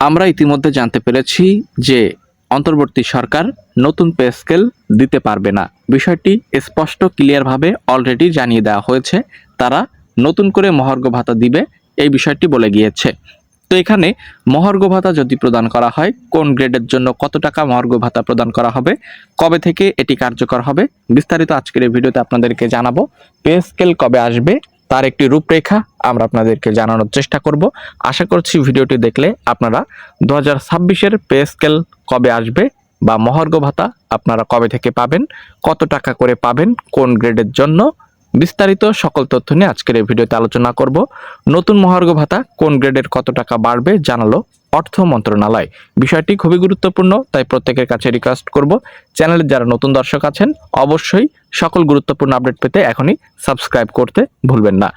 আমরা ইতিমধ্যে জানতে পেরেছি যে অন্তর্বর্তী সরকার নতুন পে স্কেল দিতে পারবে না। বিষয়টি স্পষ্ট, ক্লিয়ারভাবে অলরেডি জানিয়ে দেওয়া হয়েছে। তারা নতুন করে মহার্ঘ ভাতা দিবে এই বিষয়টি বলে গিয়েছে। তো এখানে মহার্ঘ ভাতা যদি প্রদান করা হয়, কোন গ্রেডের জন্য কত টাকা মহার্ঘ ভাতা প্রদান করা হবে, কবে থেকে এটি কার্যকর হবে, বিস্তারিত আজকের এই ভিডিওতে আপনাদেরকে জানাব। পে স্কেল কবে আসবে তার একটি রূপরেখা আমরা আপনাদেরকে জানানোর চেষ্টা করব। আশা করছি ভিডিওটি দেখলে আপনারা দু হাজার ছাব্বিশের পে স্কেল কবে আসবে বা মহার্ঘ ভাতা আপনারা কবে থেকে পাবেন, কত টাকা করে পাবেন, কোন গ্রেডের জন্য, বিস্তারিত সকল তথ্য নিয়ে আজকের এই ভিডিওতে আলোচনা করব। নতুন মহার্ঘ ভাতা কোন গ্রেডের কত টাকা বাড়বে জানালো অর্থ মন্ত্রণালয়। বিষয়টি খুবই গুরুত্বপূর্ণ, তাই প্রত্যেকের কাছে রিকোয়েস্ট করব চ্যানেলে যারা নতুন দর্শক আছেন, অবশ্যই সকল গুরুত্বপূর্ণ আপডেট পেতে এখনই সাবস্ক্রাইব করতে ভুলবেন না।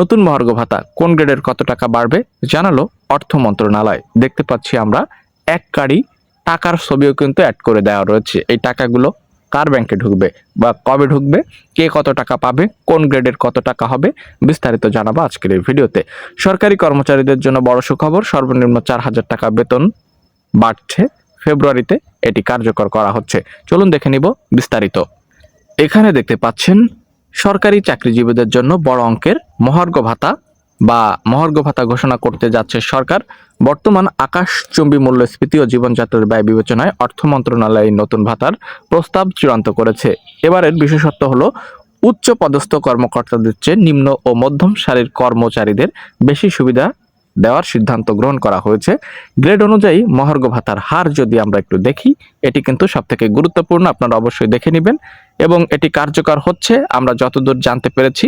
নতুন মহার্ঘ ভাতা, কোন গ্রেডের কত টাকা বাড়বে, জানালো অর্থ মন্ত্রণালয়। দেখতে পাচ্ছি আমরা, এক কারি টাকার ছবিও কিন্তু অ্যাড করে দেওয়া রয়েছে। এই টাকাগুলো কার ব্যাংকে ঢুকবে বা কবে ঢুকবে, কে কত টাকা পাবে, কোন গ্রেডের কত টাকা হবে, বিস্তারিত জানাব আজকের এই ভিডিওতে। সরকারি কর্মচারীদের জন্য বড় সুখবর, সর্বনিম্ন চার হাজার টাকা বেতন বাড়ছে। ফেব্রুয়ারিতে এটি কার্যকর করা হচ্ছে। চলুন দেখে নিব বিস্তারিত। এখানে দেখতে পাচ্ছেন, সরকারি চাকরিজীবীদের জন্য বড় অঙ্কের মহার্ঘ ভাতা বা মহার্ঘ ভাতা ঘোষণা করতে যাচ্ছে সরকার। বর্তমান আকাশচুম্বী মূল্যস্ফীতি ও জীবনযাত্রার ব্যয় বিবেচনায় অর্থ মন্ত্রণালয় নতুন ভাতার প্রস্তাব চূড়ান্ত করেছে। এবারের বিশেষত্ব হলো, উচ্চ পদস্থ কর্মকর্তাদের চেয়ে নিম্ন ও মধ্যম সারির কর্মচারীদের বেশি সুবিধা দেওয়ার সিদ্ধান্ত গ্রহণ করা হয়েছে। গ্রেড অনুযায়ী মহার্ঘ ভাতার হার যদি আমরা একটু দেখি, এটি কিন্তু সব থেকে গুরুত্বপূর্ণ, আপনারা অবশ্যই দেখে নেবেন। এবং এটি কার্যকর হচ্ছে, আমরা যতদূর জানতে পেরেছি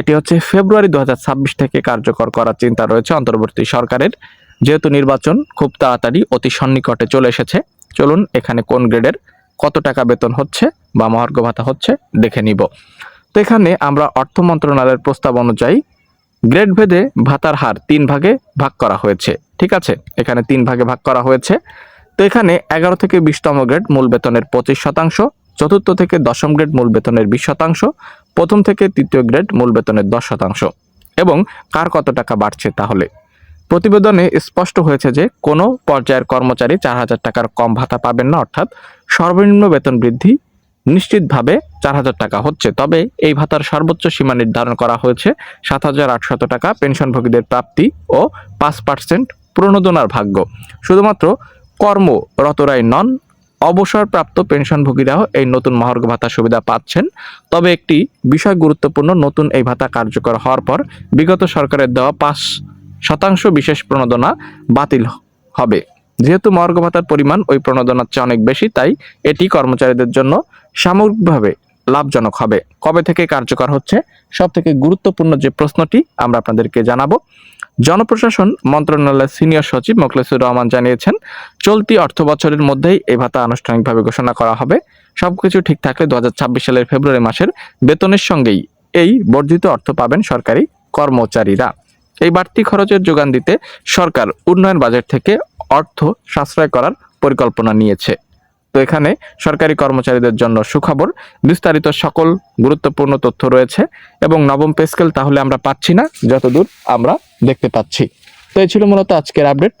এটি হচ্ছে ফেব্রুয়ারি দু হাজার ছাব্বিশ থেকে কার্যকর করার চিন্তা রয়েছে অন্তর্বর্তী সরকারের। যেহেতু নির্বাচন খুব তাড়াতাড়ি অতি সন্নিকটে চলে এসেছে, চলুন এখানে কোন গ্রেডের কত টাকা বেতন হচ্ছে বা মহার্ঘ ভাতা হচ্ছে দেখে নিব। তো এখানে আমরা অর্থ মন্ত্রণালয়ের প্রস্তাব অনুযায়ী গ্রেড ভেদে ভাতার হার তিন ভাগে ভাগ করা হয়েছে, ঠিক আছে? এখানে তিন ভাগে ভাগ করা হয়েছে। তো এখানে এগারো থেকে বিশতম গ্রেড মূল বেতনের পঁচিশ শতাংশ, চতুর্থ থেকে দশম গ্রেড মূল বেতনের বিশ শতাংশ প্রথম থেকে তৃতীয় গ্রেড মূল বেতনের দশ শতাংশ। এবং কার কত টাকা বাড়ছে তাহলে? প্রতিবেদনে স্পষ্ট হয়েছে যে কোনো পর্যায়ের কর্মচারী চার হাজার টাকার কম ভাতা পাবেন না, অর্থাৎ সর্বনিম্ন বেতন বৃদ্ধি নিশ্চিতভাবে চার হাজার টাকা হচ্ছে। তবে এই ভাতার সর্বোচ্চ সীমা নির্ধারণ করা হয়েছে সাত হাজার আটশত টাকা পেনশনভোগীদের প্রাপ্তি ও পাঁচ পার্সেন্ট প্রণোদনার ভাগ্য। শুধুমাত্র কর্মরতরাই নন অবসরপ্রাপ্ত পেনশনভোগীরাও এই নতুন মহার্ঘ ভাতা সুবিধা পাচ্ছেন। তবে একটি বিষয় গুরুত্বপূর্ণ, নতুন এই ভাতা কার্যকর হওয়ার পর বিগত সরকারের দেওয়া পাঁচ শতাংশ বিশেষ প্রণোদনা বাতিল হবে। যেহেতু মহার্ঘ ভাতার পরিমাণ ওই প্রণোদনার চেয়ে অনেক বেশি, তাই এটি কর্মচারীদের জন্য সামগ্রিকভাবে লাভজনক হবে। কবে থেকে কার্যকর হচ্ছে সব থেকে গুরুত্বপূর্ণ যে প্রশ্নটি আমরা আপনাদেরকে জানাব। জনপ্রশাসন মন্ত্রণালয়ের সিনিয়র সচিব মোখলেসুর রহমান জানিয়েছেন, চলতি অর্থ বছরের মধ্যেই এই ভাতা আনুষ্ঠানিকভাবে ঘোষণা করা হবে। সবকিছু ঠিক থাকলে দু হাজার ছাব্বিশ সালের ফেব্রুয়ারি মাসের বেতনের সঙ্গেই এই বর্ধিত অর্থ পাবেন সরকারি কর্মচারীরা। এই বাড়তি খরচের যোগান দিতে সরকার উন্নয়ন বাজেট থেকে অর্থ সাশ্রয় করার পরিকল্পনা নিয়েছে। তো এখানে সরকারি কর্মচারীদের জন্য সুখবর। বিস্তারিত সকল গুরুত্বপূর্ণ তথ্য রয়েছে এবং নবম পে স্কেল তাহলে আমরা পাচ্ছি না, যতদূর আমরা দেখতে পাচ্ছি। তো এই ছিল মূলত আজকের আপডেট।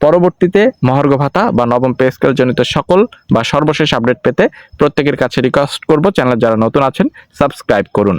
পরবর্তীতে মহার্ঘ ভাতা বা নবম পে স্কেল জনিত সকল বা সর্বশেষ আপডেট পেতে প্রত্যেকের কাছে রিকোয়েস্ট করব। চ্যানেল যারা নতুন আছেন সাবস্ক্রাইব করুন।